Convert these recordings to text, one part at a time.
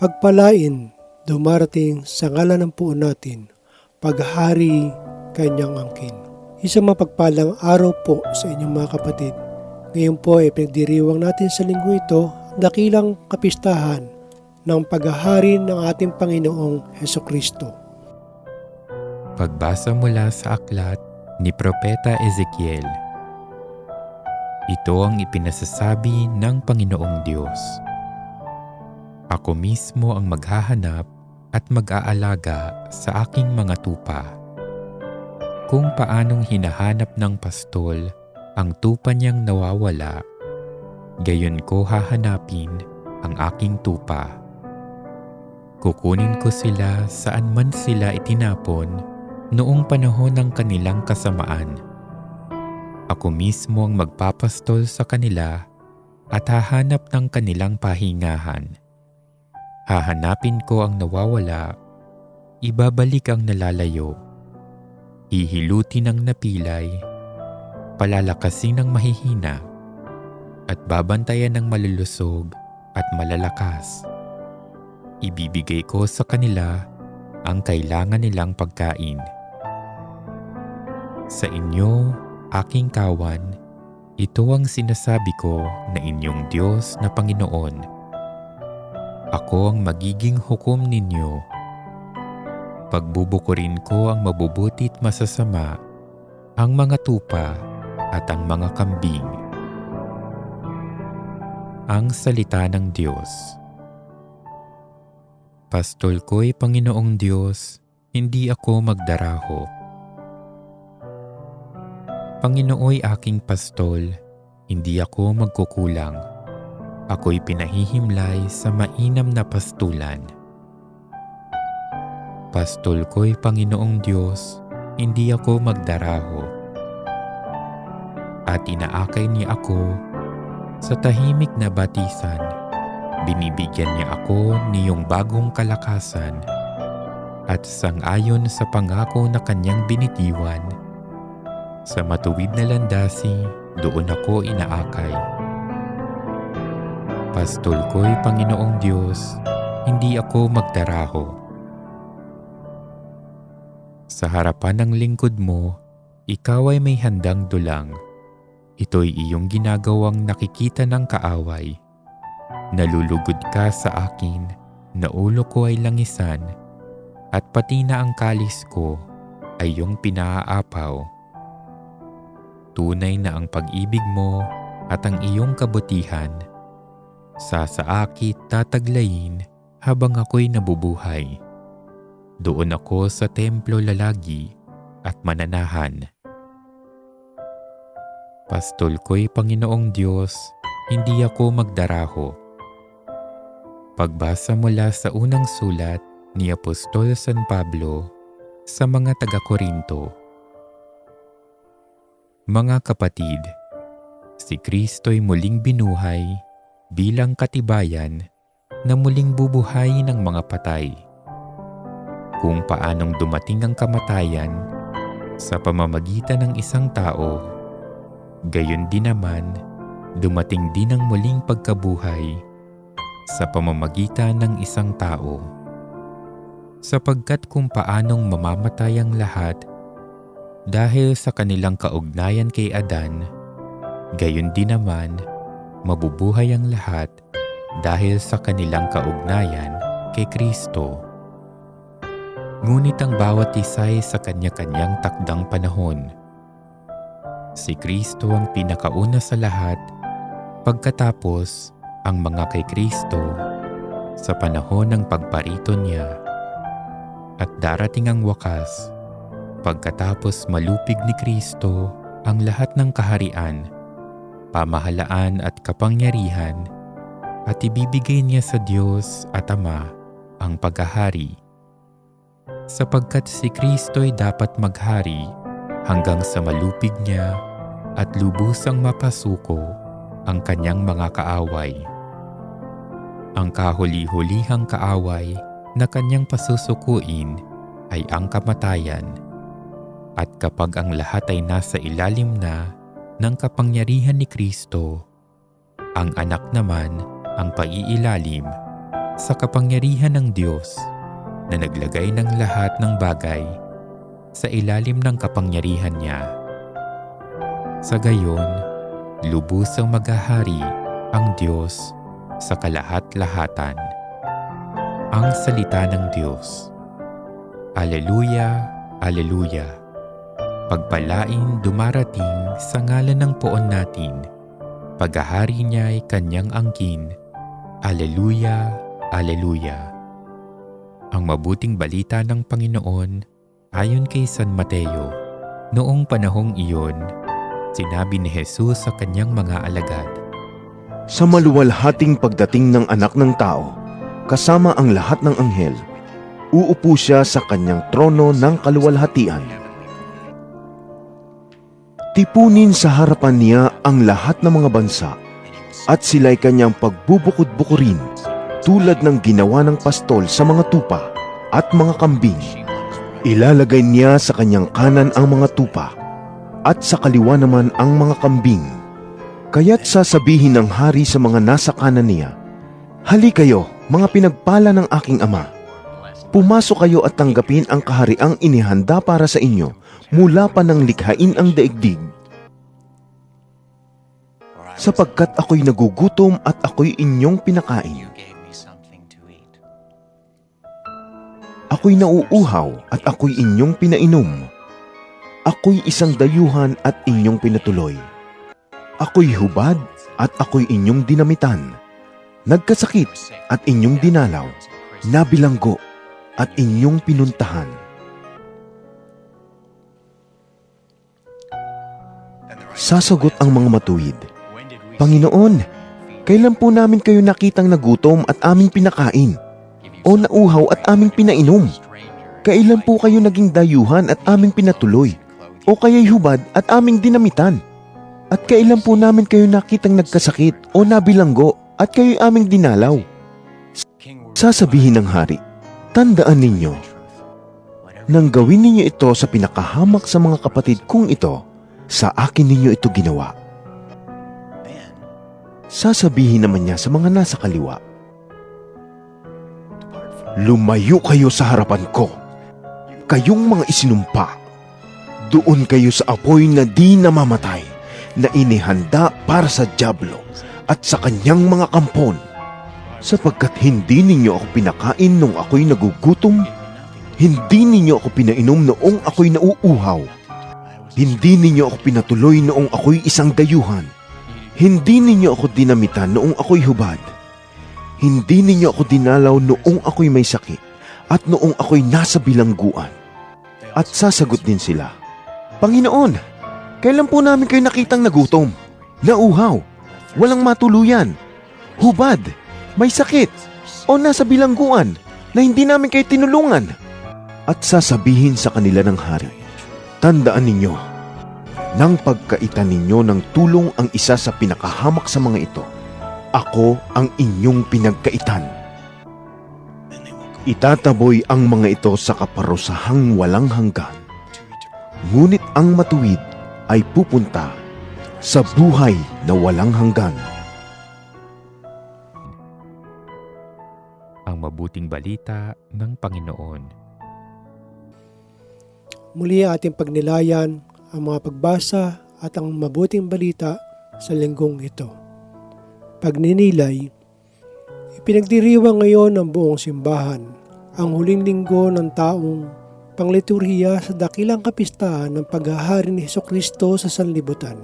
Pagpalain, dumarating sa ngalan ng puo natin, paghari kanyang angkin. Isang mapagpalang araw po sa inyong mga kapatid. Ngayon po ay pinagdiriwang natin sa linggo ito ang dakilang kapistahan ng paghahari ng ating Panginoong Heso Kristo. Pagbasa mula sa aklat ni Propeta Ezekiel. Ito ang ipinasasabi ng Panginoong Diyos. Ako mismo ang maghahanap at mag-aalaga sa aking mga tupa. Kung paanong hinahanap ng pastol ang tupa niyang nawawala, gayon ko hahanapin ang aking tupa. Kukunin ko sila saan man sila itinapon noong panahon ng kanilang kasamaan. Ako mismo ang magpapastol sa kanila at hahanap ng kanilang pahingahan. Hahanapin ko ang nawawala, ibabalik ang nalalayo, hihilutin ang napilay, palalakasin ang mahihina, at babantayan ng malulusog at malalakas. Ibibigay ko sa kanila ang kailangan nilang pagkain. Sa inyo, aking kawan, ito ang sinasabi ko na inyong Diyos na Panginoon. Ako ang magiging hukom ninyo. Pagbubukurin ko ang mabubuti at masasama, ang mga tupa at ang mga kambing. Ang Salita ng Diyos Pastol ko'y Panginoong Diyos, hindi ako magdaraho. Panginooy aking pastol, hindi ako magkukulang. Ako'y pinahihimlay sa mainam na pastulan. Pastol ko'y Panginoong Diyos, hindi ako magdaraho. At inaakay niya ako sa tahimik na batisan. Binibigyan niya ako niyong bagong kalakasan at sangayon sa pangako na kanyang binitiwan. Sa matuwid na landasi, doon ako inaakay. Pastol ko'y Panginoong Diyos, hindi ako magdaraho. Sa harapan ng lingkod mo, ikaw ay may handang dulang. Ito'y iyong ginagawang nakikita ng kaaway. Nalulugod ka sa akin, na ulo ko ay langisan, at pati na ang kalis ko ay iyong pinaaapaw. Tunay na ang pag-ibig mo at ang iyong kabutihan sa saakit tataglayin habang ako'y nabubuhay. Doon ako sa templo lalagi at mananahan. Pastol ko'y Panginoong Diyos, hindi ako magdaraho. Pagbasa mula sa unang sulat ni Apostol San Pablo sa mga taga-Korinto. Mga kapatid, si Kristo'y muling binuhay bilang katibayan na muling bubuhay ng mga patay. Kung paanong dumating ang kamatayan sa pamamagitan ng isang tao, gayon din naman dumating din ang muling pagkabuhay sa pamamagitan ng isang tao. Sapagkat kung paanong mamamatay ang lahat dahil sa kanilang kaugnayan kay Adan, gayon din naman mabubuhay ang lahat dahil sa kanilang kaugnayan kay Kristo. Ngunit ang bawat isa'y sa kanya-kanyang takdang panahon. Si Kristo ang pinakauna sa lahat, pagkatapos ang mga kay Kristo sa panahon ng pagparito niya. At darating ang wakas, pagkatapos malupig ni Kristo ang lahat ng kaharian pamahalaan at kapangyarihan at ibibigay niya sa Diyos at Ama ang paghahari. Sapagkat si Kristo'y dapat maghari hanggang sa malupig niya at lubusang mapasuko ang kanyang mga kaaway. Ang kahuli-hulihang kaaway na kanyang pasusukuin ay ang kamatayan. At kapag ang lahat ay nasa ilalim na ng kapangyarihan ni Kristo, ang anak naman ang paiilalim sa kapangyarihan ng Diyos na naglagay ng lahat ng bagay sa ilalim ng kapangyarihan niya. Sa gayon, lubusang maghahari ang Diyos sa kalahat-lahatan. Ang salita ng Diyos. Aleluya, Aleluya. Pagpalain dumarating sa ngalan ng poon natin. Paghahari niya ay kanyang angkin. Aleluya, Aleluya. Ang mabuting balita ng Panginoon ayon kay San Mateo. Noong panahong iyon, sinabi ni Jesus sa kanyang mga alagad, Sa maluwalhating pagdating ng anak ng tao, kasama ang lahat ng anghel, uupo siya sa kanyang trono ng kaluwalhatian. Tipunin sa harapan niya ang lahat ng mga bansa at sila'y kanyang pagbubukod-bukurin tulad ng ginawa ng pastol sa mga tupa at mga kambing. Ilalagay niya sa kanyang kanan ang mga tupa at sa kaliwa naman ang mga kambing. Kaya't sasabihin ng hari sa mga nasa kanan niya, Hali kayo, mga pinagpala ng aking ama. Pumasok kayo at tanggapin ang kahariang inihanda para sa inyo mula pa ng likhain ang daigdig. Sapagkat ako'y nagugutom at ako'y inyong pinakain. Ako'y nauuhaw at ako'y inyong pinainom. Ako'y isang dayuhan at inyong pinatuloy. Ako'y hubad at ako'y inyong dinamitan. Nagkasakit at inyong dinalaw. Nabilanggo at inyong pinuntahan. Sasagot ang mga matuwid, Panginoon, kailan po namin kayo nakitang nagutom at aming pinakain? O nauhaw at aming pinainom? Kailan po kayo naging dayuhan at aming pinatuloy? O kaya'y hubad at aming dinamitan? At kailan po namin kayo nakitang nagkasakit o nabilanggo at kayo'y aming dinalaw? Sasabihin ng hari, Tandaan ninyo, nang gawin ninyo ito sa pinakahamak sa mga kapatid kong ito, sa akin ninyo ito ginawa. Sasabihin naman niya sa mga nasa kaliwa, Lumayo kayo sa harapan ko, kayong mga isinumpa. Doon kayo sa apoy na di namamatay, na inihanda para sa Diablo at sa kanyang mga kampon. Sapagkat hindi ninyo ako pinakain nung ako'y nagugutom, hindi ninyo ako pinainom noong ako'y nauuhaw, hindi ninyo ako pinatuloy noong ako'y isang dayuhan, hindi ninyo ako dinamitan noong ako'y hubad, hindi ninyo ako dinalaw noong ako'y may sakit, at noong ako'y nasa bilangguan. At sasagot din sila, Panginoon, kailan po namin kayo nakitang nagutom, nauhaw, walang matuluyan, hubad, may sakit, o nasa bilangguan na hindi namin kayo tinulungan. At sasabihin sa kanila ng hari, Tandaan ninyo, nang pagkaitan ninyo ng tulong ang isa sa pinakahamak sa mga ito, ako ang inyong pinagkaitan. Itataboy ang mga ito sa kaparusahang walang hanggan. Ngunit ang matuwid ay pupunta sa buhay na walang hanggan. ang mabuting balita ng Panginoon. Muli ating pagnilayan ang mga pagbasa at ang mabuting balita sa linggong ito. Pagninilay, ipinagdiriwang ngayon ng buong simbahan ang huling linggo ng taong pangliturhiya sa dakilang kapistahan ng paghahari ni Heso Kristo sa sanlibutan.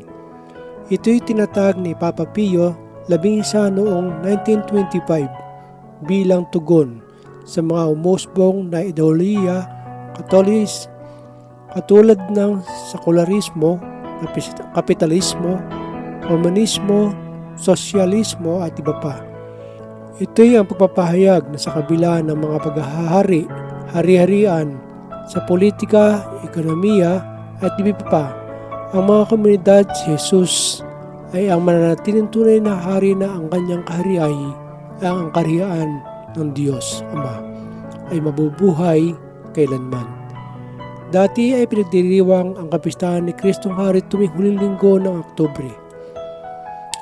Ito'y tinatag ni Papa Pio labing isa noong 1925 bilang tugon sa mga umusbong na ideolohiya katolis katulad ng sekularismo, kapitalismo, komunismo, sosyalismo at iba pa. Ito'y ang pagpapahayag na sa kabila ng mga paghahari, hari-harian sa politika, ekonomiya at iba pa, ang mga komunidad si Jesus ay ang mananatiling tunay na hari na ang kanyang kahariay ang ang kaharian ng Diyos Ama ay mabubuhay kailanman. Dati ay pinagdiriwang ang kapistahan ni Kristong Hari tuwing huling linggo ng Oktubre.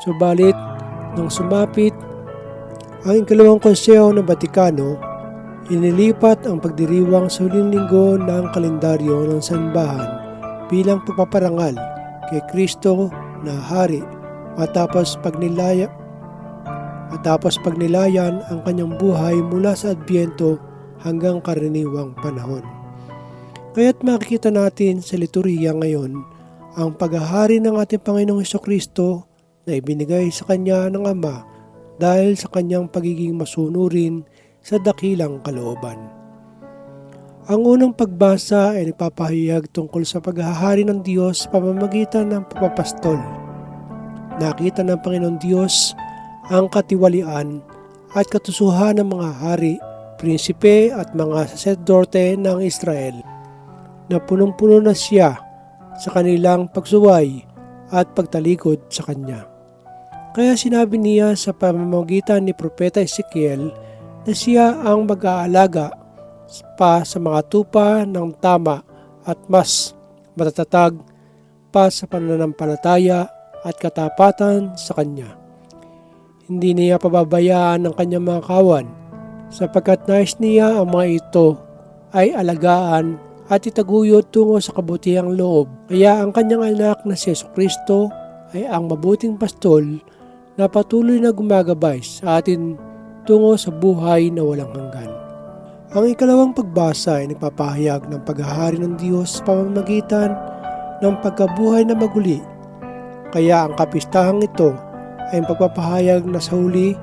Subalit, nang sumapit Ang ikalawang konseho ng Batikano, inilipat ang pagdiriwang sa huling linggo ng kalendaryo ng Sanbahan bilang pagpaparangal kay Kristo na Hari matapos pagnilaya matapos pagnilayan ang kanyang buhay mula sa Adbyento hanggang karaniwang panahon. Kaya't makikita natin sa liturhiya ngayon ang paghahari ng ating Panginoong Heso Kristo na ibinigay sa Kanya ng Ama dahil sa Kanyang pagiging masunurin sa dakilang kalooban. Ang unang pagbasa ay nagpapahayag tungkol sa paghahari ng Diyos sa pamamagitan ng pagpapastol. Nakita ng Panginoon Diyos ang katiwalian at katusuhan ng mga hari, prinsipe at mga saserdote ng Israel na punong-puno na siya sa kanilang pagsuway at pagtalikod sa Kanya. Kaya sinabi niya sa pamamagitan ni Propeta Ezekiel na siya ang mag-aalaga pa sa mga tupa ng tama at mas matatatag pa sa pananampalataya at katapatan sa Kanya. Hindi niya pababayaan ang kanyang mga kawan sapagkat nais niya ang mga ito ay alagaan at itaguyod tungo sa kabutihang loob. Kaya ang kanyang anak na si Yesu Kristo ay ang mabuting pastol na patuloy na gumagabay sa atin tungo sa buhay na walang hanggan. Ang ikalawang pagbasa ay nagpapahayag ng paghahari ng Diyos sa pamamagitan ng pagkabuhay na maguli. Kaya ang kapistahang ito ay pagpapahayag na sa huli,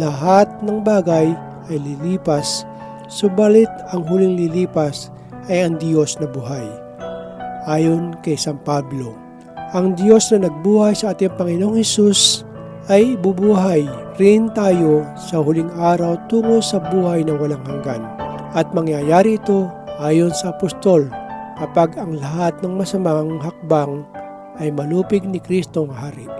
lahat ng bagay ay lilipas, subalit ang huling lilipas ay ang Diyos na buhay. Ayon kay San Pablo, ang Diyos na nagbuhay sa ating Panginoong Hesus ay bubuhay rin tayo sa huling araw tungo sa buhay na walang hanggan. At mangyayari ito ayon sa apostol kapag ang lahat ng masamang hakbang ay malupig ni Kristong Hari.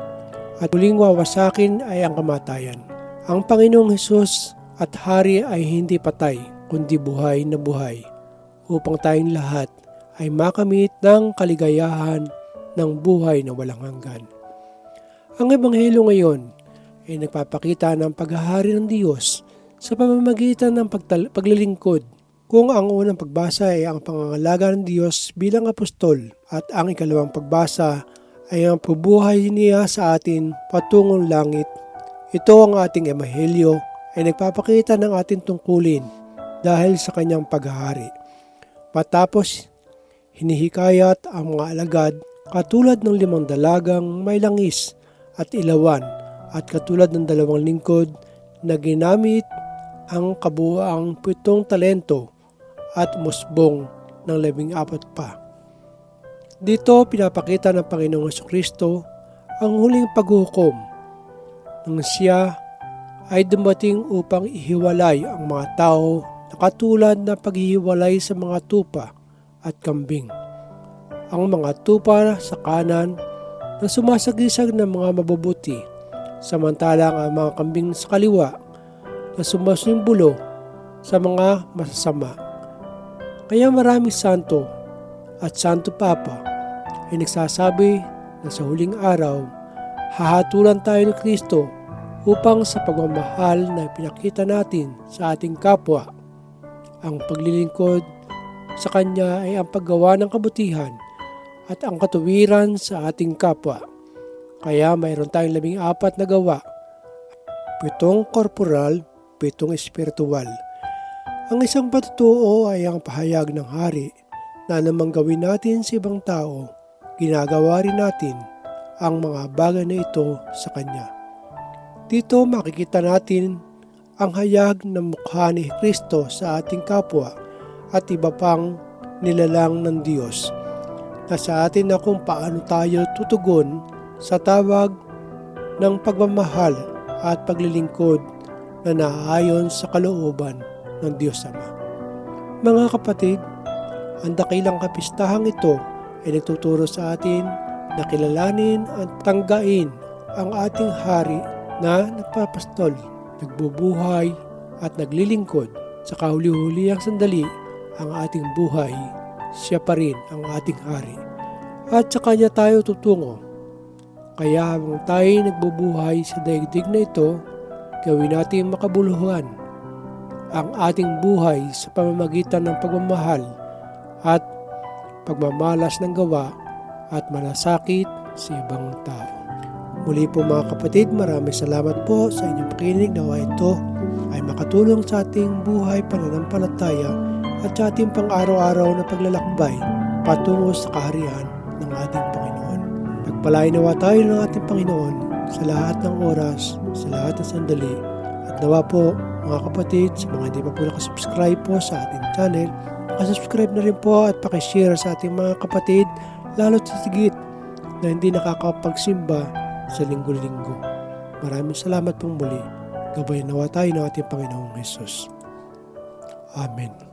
At huling wawasakin ay ang kamatayan. Ang Panginoong Hesus at Hari ay hindi patay, kundi buhay na buhay, upang tayong lahat ay makamit ng kaligayahan ng buhay na walang hanggan. Ang Ebanghelyo ngayon ay nagpapakita ng paghahari ng Diyos sa pamamagitan ng paglilingkod. Kung ang unang pagbasa ay ang pangangalaga ng Diyos bilang apostol at ang ikalawang pagbasa ay ang pubuhay niya sa atin patungong langit. Ito ang ating Ebanghelyo ay nagpapakita ng ating tungkulin dahil sa kanyang paghahari. Matapos hinihikayat ang mga alagad katulad ng limang dalagang may langis at ilawan at katulad ng dalawang lingkod na ginamit ang kabuang pitong talento at musbong ng labing apat pa. Dito pinapakita ng Panginoong Heso Kristo ang huling paghukom nang siya ay dumating upang ihiwalay ang mga tao na katulad na paghihiwalay sa mga tupa at kambing. Ang mga tupa sa kanan na sumasagisag ng mga mabubuti, samantalang ang mga kambing sa kaliwa na sumasimbolo sa mga masasama. Kaya maraming santo at santo papa ay nagsasabi na sa huling araw, hahatulan tayo ni Kristo upang sa pagmamahal na pinakita natin sa ating kapwa, ang paglilingkod sa Kanya ay ang paggawa ng kabutihan at ang katuwiran sa ating kapwa. Kaya mayroon tayong labing apat na gawa, pitong korporal, pitong espiritual. Ang isang patutuo ay ang pahayag ng hari na namang gawin natin sa ibang tao, ginagawa rin natin ang mga bagay na ito sa Kanya. Dito makikita natin ang hayag ng mukha ni Kristo sa ating kapwa at iba pang nilalang ng Diyos na sa atin na kung paano tayo tutugon sa tawag ng pagmamahal at paglilingkod na naaayon sa kalooban ng Diyos Ama. Mga kapatid, ang dakilang kapistahang ito ay nagtuturo sa atin na kilalanin at tanggain ang ating hari na nagpapastol, nagbubuhay at naglilingkod sa kahuli-hulihang sandali ang ating buhay siya pa rin ang ating hari. At sa kanya tayo tutungo. Kaya habang tayo nagbubuhay sa daigdig na ito, gawin natin makabuluhan ang ating buhay sa pamamagitan ng pagmamahal at pagmamalas ng gawa at malasakit sa ibang tao. Muli po mga kapatid, maraming salamat po sa inyong pakinig na ito ay makatulong sa ating buhay pananampalataya at sa ating pang-araw-araw na paglalakbay patungo sa kaharian ng ating Panginoon. Pagpalain nawa tayo ng ating Panginoon sa lahat ng oras, sa lahat ng sandali. At nawa po mga kapatid, sa mga hindi pa po nakasubscribe po sa ating channel, nakasubscribe na rin po at pakishare sa ating mga kapatid, lalo sa sigit na hindi nakakapagsimba sa linggo-linggo. Maraming salamat pong muli. Gabayan nawa tayo ng ating Panginoong Jesus. Amen.